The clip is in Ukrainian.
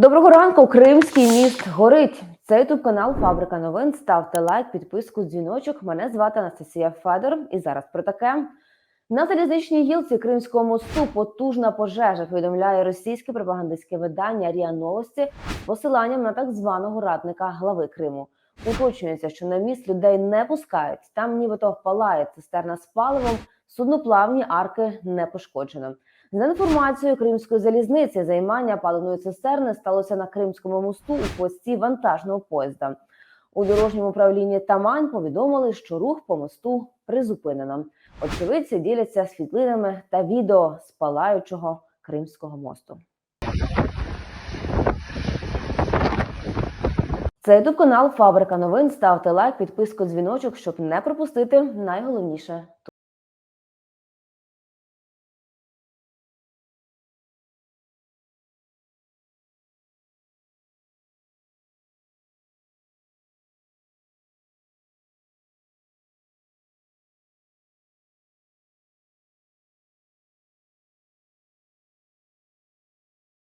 Доброго ранку, Кримський міст горить. Це ютуб канал Фабрика новин. Ставте лайк, підписку, дзвіночок. Мене звати Анастасія Федор. І зараз про таке. На залізничній гілці Кримського мосту потужна пожежа повідомляє російське пропагандистське видання РІА Новості з посиланням на так званого радника глави Криму. Уточнюється, що на міст людей не пускають. Там нібито палає цистерна з паливом, судноплавні арки не пошкоджено. За інформацією Кримської залізниці, займання паливної цистерни сталося на Кримському мосту у хвості вантажного поїзда. У дорожньому управлінні Тамань повідомили, що рух по мосту призупинено. Очевидці діляться світлинами та відео з палаючого Кримського мосту. Це ютуб канал Фабрика новин. Ставте лайк, підписку, дзвіночок, щоб не пропустити найголовніше